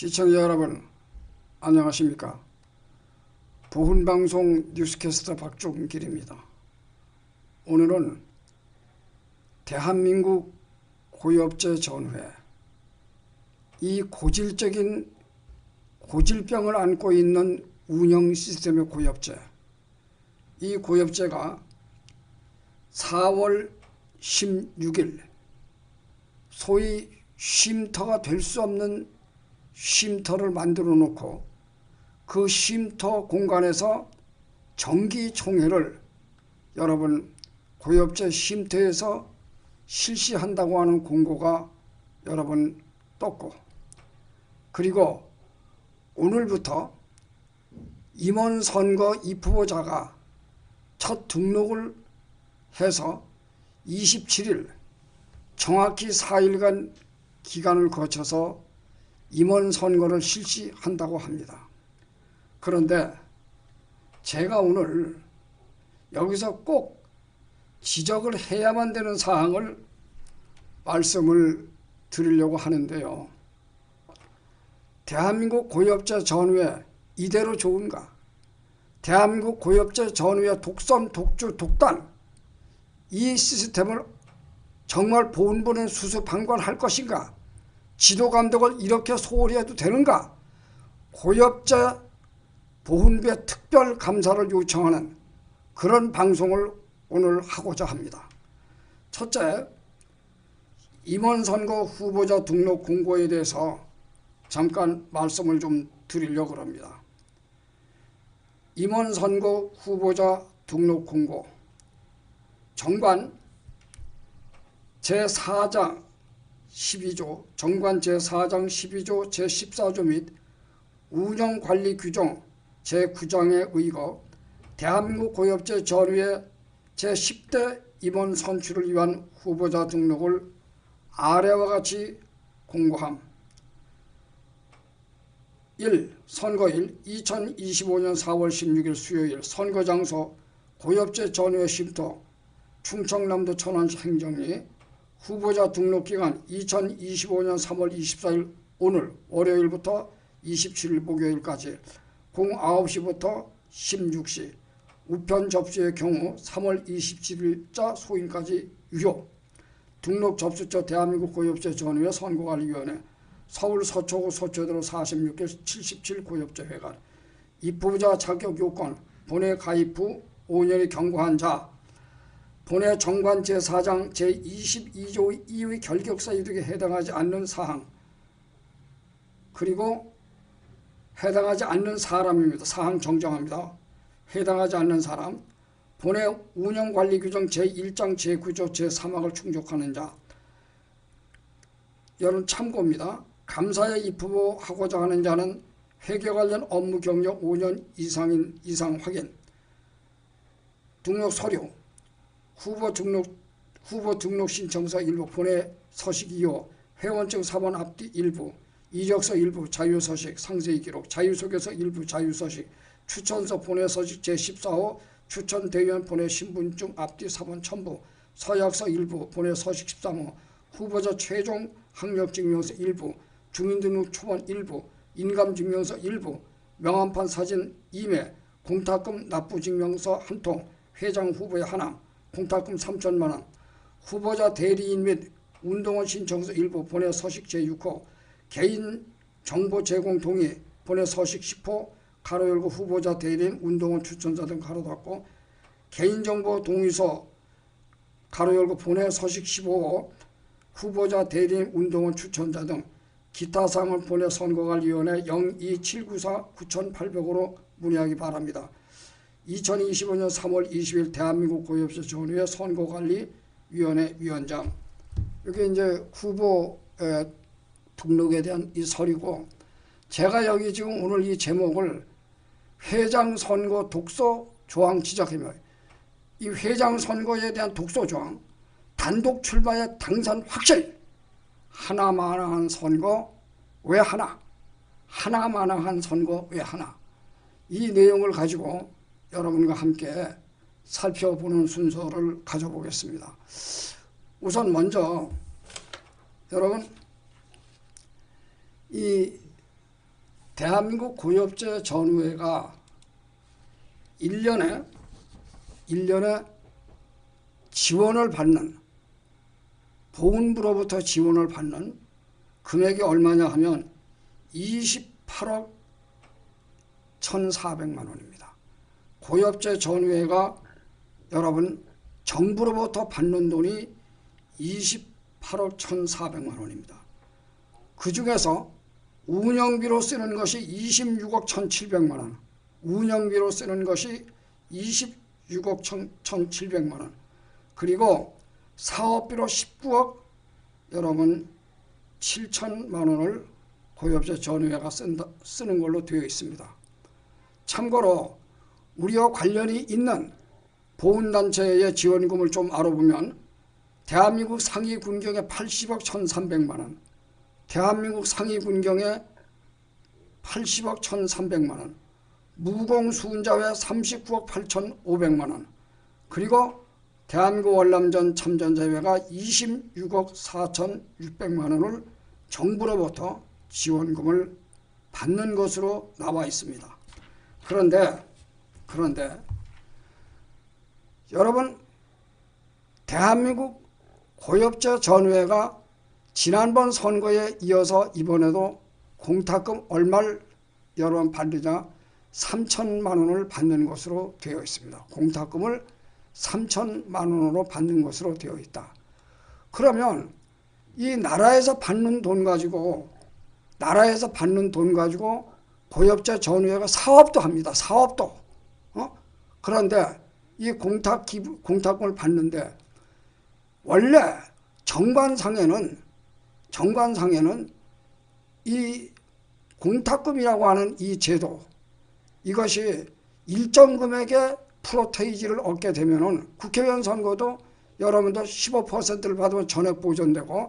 시청자 여러분 안녕하십니까? 보훈방송 뉴스캐스터 박종길입니다. 오늘은 대한민국 고유업체 전후에 이 고질적인 고질병을 안고 있는 운영 시스템의 고유업체. 이 고유업체가 4월 16일 소위 쉼터가 될 수 없는 쉼터를 만들어 놓고 그 쉼터 공간에서 정기총회를 여러분 고엽제 쉼터에서 실시한다고 하는 공고가 여러분 떴고 그리고 오늘부터 임원 선거 입후보자가 첫 등록을 해서 27일 정확히 4일간 기간을 거쳐서 임원 선거를 실시한다고 합니다. 그런데 제가 오늘 여기서 꼭 지적을 해야만 되는 사항을 말씀을 드리려고 하는데요. 대한민국 고엽제 전후에 이대로 좋은가? 대한민국 고엽제 전후에 독선, 독주, 독단 이 시스템을 정말 본부는 수습방관할 것인가? 지도 감독을 이렇게 소홀히 해도 되는가? 고엽자 보훈부의 특별 감사를 요청하는 그런 방송을 오늘 하고자 합니다. 첫째, 임원 선거 후보자 등록 공고에 대해서 잠깐 말씀을 좀 드리려고 합니다. 임원 선거 후보자 등록 공고 정관 제4장 12조 정관 제4장 12조 제14조 및 운영관리 규정 제9장에 의거 대한민국 고엽제 전후의 제10대 임원 선출을 위한 후보자 등록을 아래와 같이 공고함 1. 선거일 2025년 4월 16일 수요일 선거장소 고엽제 전후의 쉼터 충청남도 천안시 행정리 후보자 등록 기간 2025년 3월 24일 오늘 월요일부터 27일 목요일까지 09시부터 16시 우편 접수의 경우 3월 27일자 소인까지 유효. 등록 접수처 대한민국 고엽제 전후의 선거관리위원회 서울 서초구 서초대로 46개 77 고엽제 회관 입후보자 자격 요건 본회 가입 후 5년의 경고한 자 본회 정관 제4장 제22조 2의 결격사 이득에 해당하지 않는 사항 그리고 해당하지 않는 사람입니다. 사항 정정합니다. 해당하지 않는 사람 본회 운영관리규정 제1장 제9조 제3항을 충족하는 자 여러분 참고입니다. 감사에 입후보하고자 하는 자는 회계 관련 업무 경력 5년 이상인 이상 확인 등록 서류 후보 등록 후보 등록 신청서 일부 본회 서식 2호 회원증 4번 앞뒤 일부 이력서 일부 자유서식 상세히 기록 자유소개서 일부 자유서식 추천서 본회 서식 제14호 추천대의원 본회 신분증 앞뒤 4번 첨부 서약서 일부 본회 서식 13호 후보자 최종 학력증명서 일부 주민등록 초본 일부 인감증명서 일부 명함판 사진 2매 공탁금 납부증명서 한 통 회장 후보의 하나 공탁금 3천만 원, 후보자 대리인 및 운동원 신청서 일부 본회 서식 제6호, 개인 정보 제공 동의 본회 서식 10호, 가로 열고 후보자 대리인 운동원 추천자 등 가로 닫고 개인정보 동의서 가로 열고 본회 서식 15호, 후보자 대리인 운동원 추천자 등 기타 사항을 본회 선거관리위원회 02794-9800으로 문의하기 바랍니다. 2025년 3월 20일 대한민국 고엽시 전후의 선거관리위원회 위원장. 여기 이제 후보 등록에 대한 이 서류고 제가 여기 지금 오늘 이 제목을 회장 선거 독소 조항 지적하며 이 회장 선거에 대한 독소 조항 단독 출마의 당선 확실 하나만한 선거 왜 하나 하나만한 선거 왜 하나 이 내용을 가지고 여러분과 함께 살펴보는 순서를 가져보겠습니다. 우선 먼저 여러분 이 대한민국 고엽제 전후회가 1년에 1년에 지원을 받는 보훈부로부터 지원을 받는 금액이 얼마냐 하면 28억 1,400만 원입니다. 고엽제 전후회가 여러분 정부로부터 받는 돈이 28억 1,400만 원입니다. 그 중에서 운영비로 쓰는 것이 26억 1,700만 원, 운영비로 쓰는 것이 26억 1,700만 원, 그리고 사업비로 19억 여러분 7천만 원을 고엽제 전후회가 쓴다, 쓰는 걸로 되어 있습니다. 참고로 우리와 관련이 있는 보훈단체의 지원금을 좀 알아보면 대한민국 상위 군경에 80억 1,300만 원, 대한민국 상위 군경에 80억 1,300만 원, 무공수훈자회 39억 8,500만 원, 그리고 대한민국 월남전 참전자회가 26억 4,600만 원을 정부로부터 지원금을 받는 것으로 나와 있습니다. 그런데 그런데 여러분 대한민국 고엽제 전후회가 지난번 선거에 이어서 이번에도 공탁금 얼마를 여러분 받느냐 3천만 원을 받는 것으로 되어 있습니다. 공탁금을 3천만 원으로 받는 것으로 되어 있다. 그러면 이 나라에서 받는 돈 가지고 나라에서 받는 돈 가지고 고엽제 전후회가 사업도 합니다. 사업도. 어? 그런데 이 공탁 기부, 공탁금을 받는데 원래 정관상에는 정관상에는 이 공탁금이라고 하는 이 제도 이것이 일정 금액의 프로테이지를 얻게 되면은 국회의원 선거도 여러분도 15%를 받으면 전액 보존되고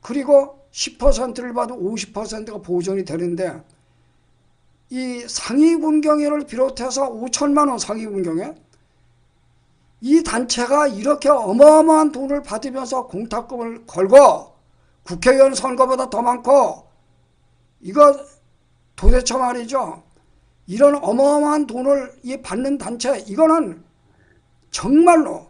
그리고 10%를 받으면 50%가 보존이 되는데 이 상위 군경회를 비롯해서 5천만 원 상위 군경회 이 단체가 이렇게 어마어마한 돈을 받으면서 공탁금을 걸고 국회의원 선거보다 더 많고 이거 도대체 말이죠. 이런 어마어마한 돈을 이 받는 단체 이거는 정말로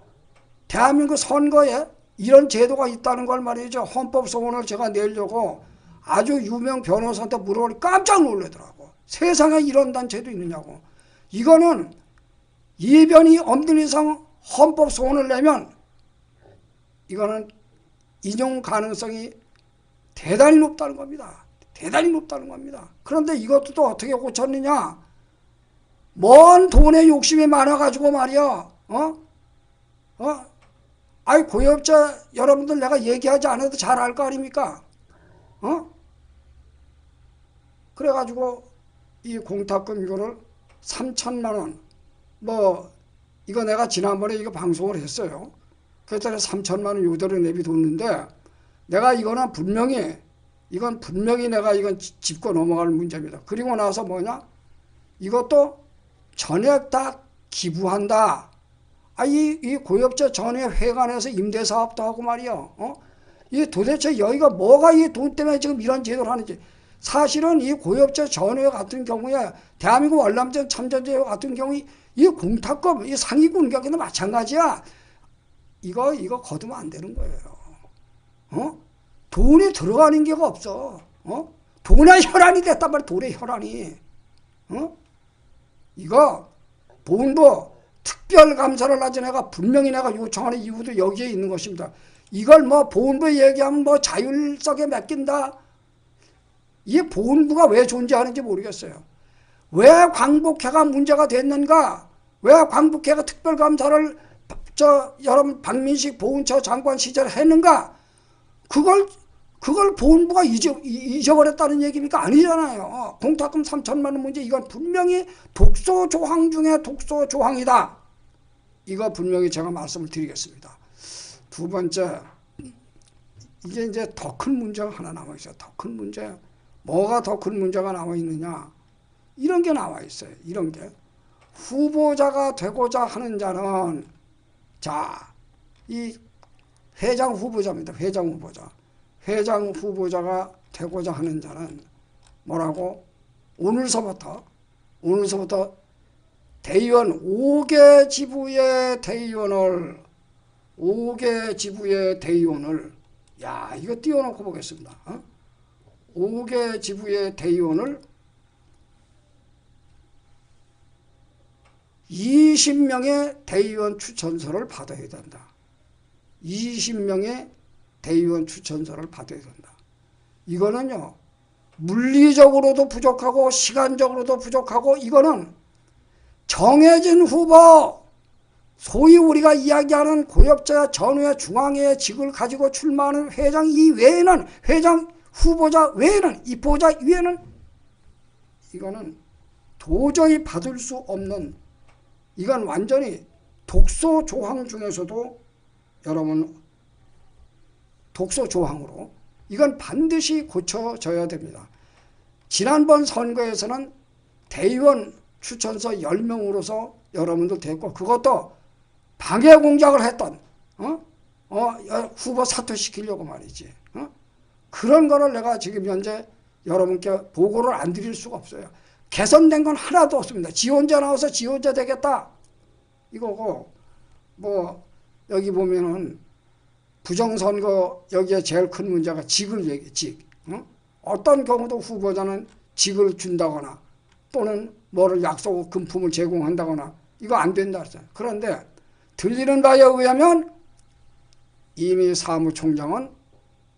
대한민국 선거에 이런 제도가 있다는 걸 말이죠. 헌법 소원을 제가 내려고 아주 유명 변호사한테 물어보니 깜짝 놀라더라고. 세상에 이런 단체도 있느냐고. 이거는 이변이 없는 이상 헌법 소원을 내면 이거는 인용 가능성이 대단히 높다는 겁니다. 대단히 높다는 겁니다. 그런데 이것도 또 어떻게 고쳤느냐? 먼 돈에 욕심이 많아가지고 말이야. 어? 어? 아이 고엽자 여러분들 내가 얘기하지 않아도 잘 알 거 아닙니까? 어? 그래가지고 이 공탁금 이거를 3천만 원, 뭐 이거 내가 지난번에 이거 방송을 했어요. 그랬더니 3천만 원 요대로 내비뒀는데 내가 이거는 분명히 이건 분명히 내가 이건 짚고 넘어갈 문제입니다. 그리고 나서 뭐냐? 이것도 전액 다 기부한다. 아, 이, 이 고엽제 전에 회관에서 임대사업도 하고 말이야. 어? 이 도대체 여기가 뭐가 이 돈 때문에 지금 이런 제도를 하는지. 사실은 이 고엽제 전회 같은 경우에 대한민국 월남전 참전제 같은 경우에 이 공탁금, 이 상위 군격에도 마찬가지야. 이거, 이거 거두면 안 되는 거예요. 어? 돈이 들어가는 게가 없어. 어? 돈의 혈안이 됐단 말이야, 돈의 혈안이. 어? 이거, 본부, 특별 감사를 하지 내가 분명히 내가 요청하는 이유도 여기에 있는 것입니다. 이걸 뭐 보훈부 얘기하면 뭐 자율성에 맡긴다. 이 보훈부가 왜 존재하는지 모르겠어요. 왜 광복회가 문제가 됐는가? 왜 광복회가 특별감사를 저 여러분 박민식 보훈처 장관 시절에 했는가? 그걸 그걸 보훈부가 잊어, 잊어 버렸다는 얘기입니까? 아니잖아요. 공탁금 3천만 원 문제 이건 분명히 독소 조항 중에 독소 조항이다. 이거 분명히 제가 말씀을 드리겠습니다. 두 번째 이게 이제 더 큰 문제가 하나 남아 있어요. 더 큰 문제. 뭐가 더 큰 문제가 남아 있느냐? 이런 게 나와 있어요. 이런 게 후보자가 되고자 하는 자는 자, 이 회장 후보자입니다. 회장 후보자. 회장 후보자가 되고자 하는 자는 뭐라고 오늘서부터 오늘서부터 대의원 5개 지부의 대의원을 5개 지부의 대의원을 야 이거 띄워놓고 보겠습니다. 어? 5개 지부의 대의원을 20명의 대의원 추천서를 받아야 된다. 20명의 대의원 추천서를 받아야 된다. 이거는요, 물리적으로도 부족하고 시간적으로도 부족하고 이거는 정해진 후보, 소위 우리가 이야기하는 고엽자 전후의 중앙회 직을 가지고 출마하는 회장 이외에는 회장 후보자 외에는 입보자 외에는 이거는 도저히 받을 수 없는 이건 완전히 독소 조항 중에서도 여러분 독소 조항으로 이건 반드시 고쳐져야 됩니다. 지난번 선거에서는 대의원 추천서 10명으로서 여러분들 됐고 그것도 방해 공작을 했던 어? 어, 후보 사퇴시키려고 말이지. 어? 그런 거를 내가 지금 현재 여러분께 보고를 안 드릴 수가 없어요. 개선된 건 하나도 없습니다. 지 혼자 나와서 지 혼자 되겠다. 이거고, 뭐, 여기 보면은 부정선거 여기에 제일 큰 문제가 직을 얘기, 직. 어? 어떤 경우도 후보자는 직을 준다거나 또는 뭐를 약속 금품을 제공한다거나 이거 안 된다 그랬어요. 그런데 들리는 바에 의하면 이미 사무총장은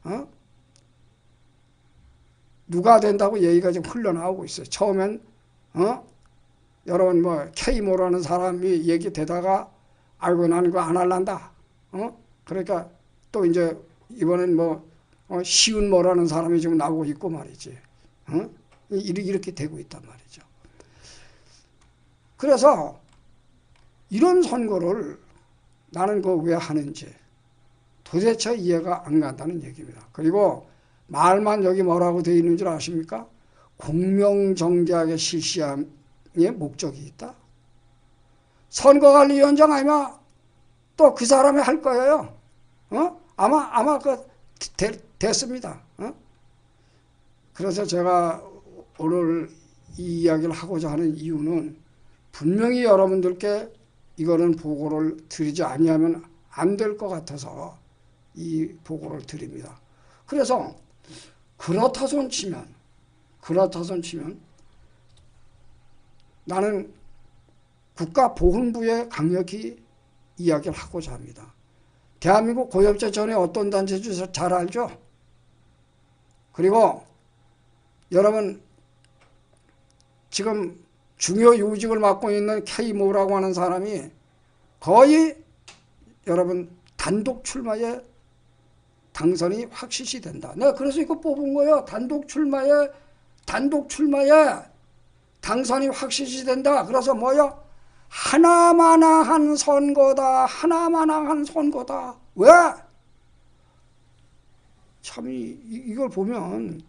어? 누가 된다고 얘기가 지금 흘러나오고 있어요. 처음엔 어? 여러분 뭐 K모라는 사람이 얘기되다가 알고 나는 거 안 할란다. 어? 그러니까 또 이제 이번엔 뭐 어, 쉬운 뭐라는 사람이 지금 나오고 있고 말이지. 어? 이렇게 되고 있단 말이죠. 그래서 이런 선거를 나는 그 왜 하는지 도대체 이해가 안 간다는 얘기입니다. 그리고 말만 여기 뭐라고 되어 있는 줄 아십니까? 공명정대하게 실시함의 목적이 있다. 선거관리위원장 아니면 또 그 사람이 할 거예요. 어? 아마 아마 그 되, 됐습니다. 어? 그래서 제가 오늘 이 이야기를 하고자 하는 이유는 분명히 여러분들께 이거는 보고를 드리지 아니하면 안 될 것 같아서 이 보고를 드립니다. 그래서 그렇다 손 치면 그렇다 손 치면 나는 국가보훈부에 강력히 이야기를 하고자 합니다. 대한민국 고엽제 전에 어떤 단체인지 잘 알죠? 그리고 여러분 지금 중요 요직을 맡고 있는 K모라고 하는 사람이 거의 여러분 단독 출마에 당선이 확실시 된다. 내가 그래서 이거 뽑은 거예요. 단독 출마에 단독 출마에 당선이 확실시 된다. 그래서 뭐야? 하나마나한 선거다. 하나마나한 선거다. 왜? 참 이, 이걸 보면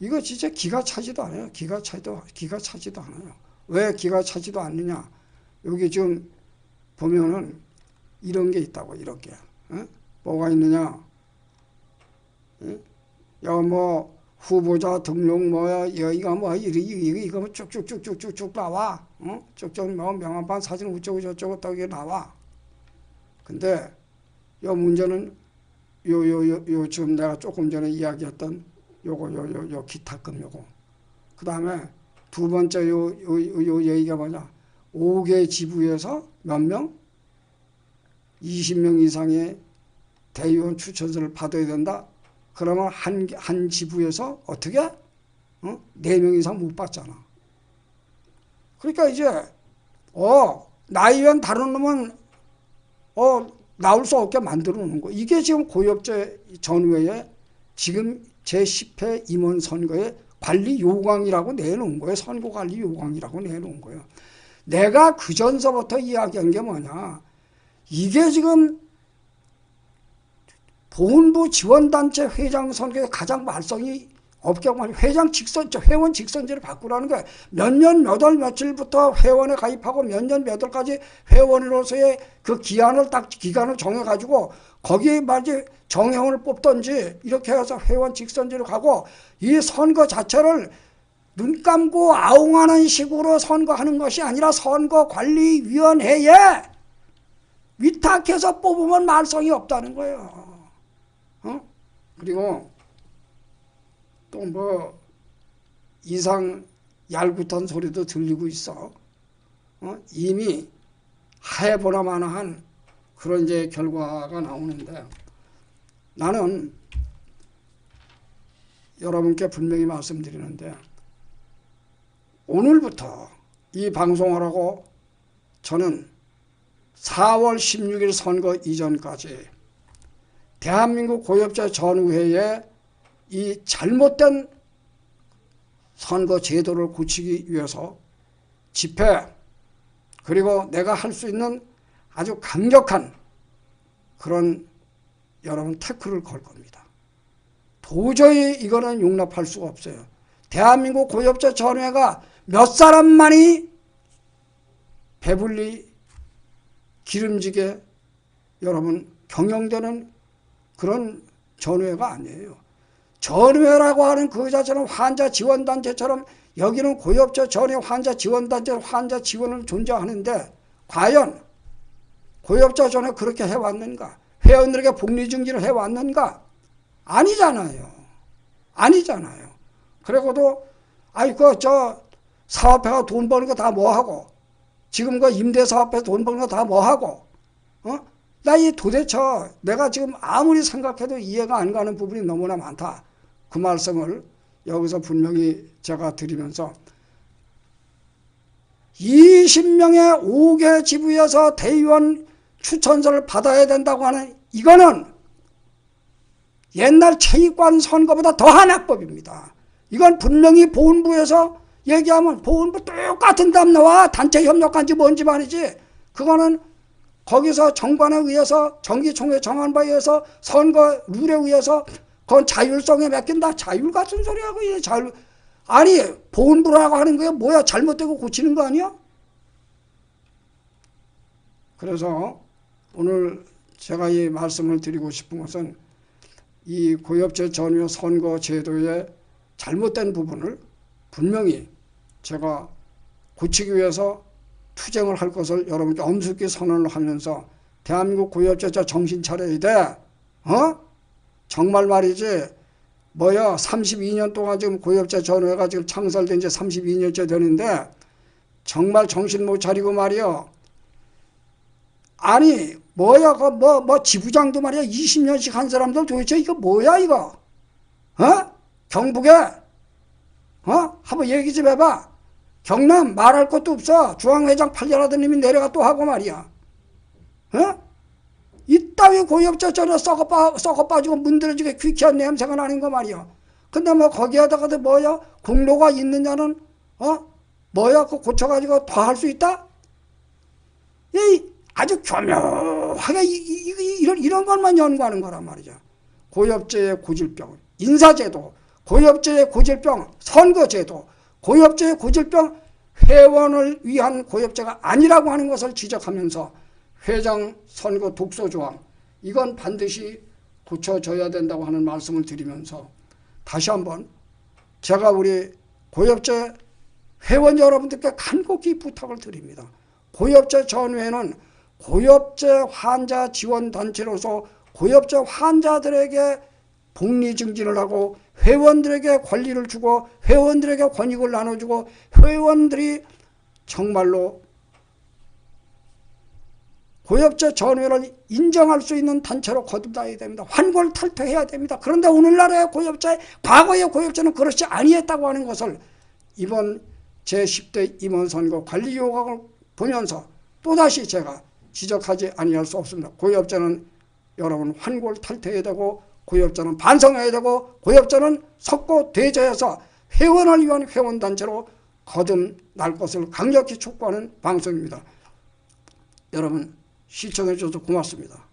이거 진짜 기가 차지도 않아요. 기가 차지도 기가 차지도 않아요. 왜 기가 차지도 않느냐? 여기 지금 보면은 이런 게 있다고 이렇게 어? 뭐가 있느냐? 야뭐 후보자 등록 뭐야 여기가 뭐 이거 이거 이거 뭐 쭉쭉쭉쭉쭉쭉 나와 어? 쭉쭉 뭐 명함판 사진 우쩌고 저쩌고 떡이 나와 근데 요 문제는 요 요 요 요 지금 내가 조금 전에 이야기했던 요거 요 요 요 기타금 요거 그 다음에 두 번째 요 요요 얘기가 뭐냐 5개 지부에서 몇 명? 20명 이상의 대의원 추천서를 받아야 된다. 그러면 한, 한 지부에서 어떻게? 어? 4명 이상 못 받잖아. 그러니까 이제, 어, 나이원 다른 놈은, 어, 나올 수 없게 만들어 놓은 거. 이게 지금 고엽제 전후에 지금 제10회 임원 선거에 관리 요강이라고 내놓은 거예요. 선거 관리 요강이라고 내놓은 거예요. 내가 그 전서부터 이야기한 게 뭐냐. 이게 지금 보훈부 지원단체 회장 선거에 가장 말썽이 하고 회장 직선, 회원 직선제를 바꾸라는 거야. 몇 년, 몇 월, 며칠부터 회원에 가입하고 몇 년, 몇 월까지 회원으로서의 그 기한을 딱, 기간을 정해 가지고 거기에 말이지 정회원을 뽑던지 이렇게 해서 회원 직선제로 가고 이 선거 자체를 눈 감고 아웅하는 식으로 선거하는 것이 아니라 선거관리위원회에 위탁해서 뽑으면 말썽이 없다는 거예요. 어? 그리고 또 뭐 이상 얄궂은 소리도 들리고 있어. 어? 이미 해보나마나한 그런 이제 결과가 나오는데 나는 여러분께 분명히 말씀드리는데 오늘부터 이 방송을 하고 저는 4월 16일 선거 이전까지 대한민국 고엽자 전후회에 이 잘못된 선거 제도를 고치기 위해서 집회 그리고 내가 할 수 있는 아주 강력한 그런 여러분 태클을 걸 겁니다. 도저히 이거는 용납할 수가 없어요. 대한민국 고엽자 전회가 몇 사람만이 배불리 기름지게 여러분 경영되는 그런 전회가 아니에요. 전회라고 하는 그 자체는 환자 지원단체처럼 여기는 고엽자 전회 환자 지원단체 환자 지원을 존재하는데 과연 고엽자 전에 그렇게 해왔는가? 회원들에게 복리증진을 해왔는가? 아니잖아요. 아니잖아요. 그리고도 아이 그저 사업회가 돈 버는 거 다 뭐하고 지금 그 임대 사업회 돈 버는 거 다 뭐하고 어? 나 이 도대체 내가 지금 아무리 생각해도 이해가 안 가는 부분이 너무나 많다. 그 말씀을 여기서 분명히 제가 드리면서 20명의 5개 지부에서 대의원 추천서를 받아야 된다고 하는 이거는 옛날 체육관 선거보다 더한 악법입니다. 이건 분명히 보훈부에서 얘기하면 보훈부 똑같은 답 나와. 단체 협력한지 뭔지 말이지. 그거는 거기서 정관에 의해서 정기총회 정한 바에 의해서 선거 룰에 의해서 그건 자율성에 맡긴다. 자율 같은 소리 하고 이 자율 아니 보훈부라고 하는 거야 뭐야 잘못되고 고치는 거 아니야? 그래서 오늘 제가 이 말씀을 드리고 싶은 것은 이 고엽제 전후 선거 제도의 잘못된 부분을 분명히 제가 고치기 위해서 투쟁을 할 것을 여러분께 엄숙히 선언을 하면서 대한민국 고엽제자 정신 차려야 돼. 어? 정말 말이지. 뭐야 32년 동안 지금 고엽제 전후회가 지금 창설된 지 32년째 되는데 정말 정신 못 차리고 말이야. 아니 뭐야 그뭐뭐 뭐 지부장도 말이야 20년씩 한 사람들 도대체 이거 뭐야 이거? 어? 경북에 어? 한번 얘기 좀 해봐. 경남 말할 것도 없어. 중앙회장 8년 하던 님이 내려가 또 하고 말이야. 어? 이따위 고엽자 전에 썩어, 빠, 썩어 빠지고 문드러지게 귀쾌한 냄새가 나는 거 말이야. 근데 뭐 거기에다가도 뭐야? 공로가 있느냐는, 어? 뭐야? 그 고쳐가지고 더 할 수 있다? 이 아주 교묘하게 이, 이, 이, 이런, 이런 것만 연구하는 거란 말이죠. 고엽제의 고질병, 인사제도, 고엽제의 고질병, 선거제도, 고엽제의 고질병, 회원을 위한 고엽제가 아니라고 하는 것을 지적하면서 회장 선거 독소 조항 이건 반드시 고쳐져야 된다고 하는 말씀을 드리면서 다시 한번 제가 우리 고엽제 회원 여러분들께 간곡히 부탁을 드립니다. 고엽제 전후에는 고엽제 환자 지원 단체로서 고엽제 환자들에게 복리 증진을 하고 회원들에게 권리를 주고 회원들에게 권익을 나눠주고 회원들이 정말로 고엽제 전회를 인정할 수 있는 단체로 거듭나야 됩니다. 환골 탈퇴해야 됩니다. 그런데 오늘날의 고엽제, 과거의 고엽제는 그렇지 아니했다고 하는 것을 이번 제10대 임원선거 관리 요강을 보면서 또다시 제가 지적하지 아니할 수 없습니다. 고엽제는 여러분 환골 탈퇴해야 되고 고엽제는 반성해야 되고 고엽제는 석고 대저해서 회원을 위한 회원단체로 거듭날 것을 강력히 촉구하는 방송입니다. 여러분 시청해 주셔서 고맙습니다.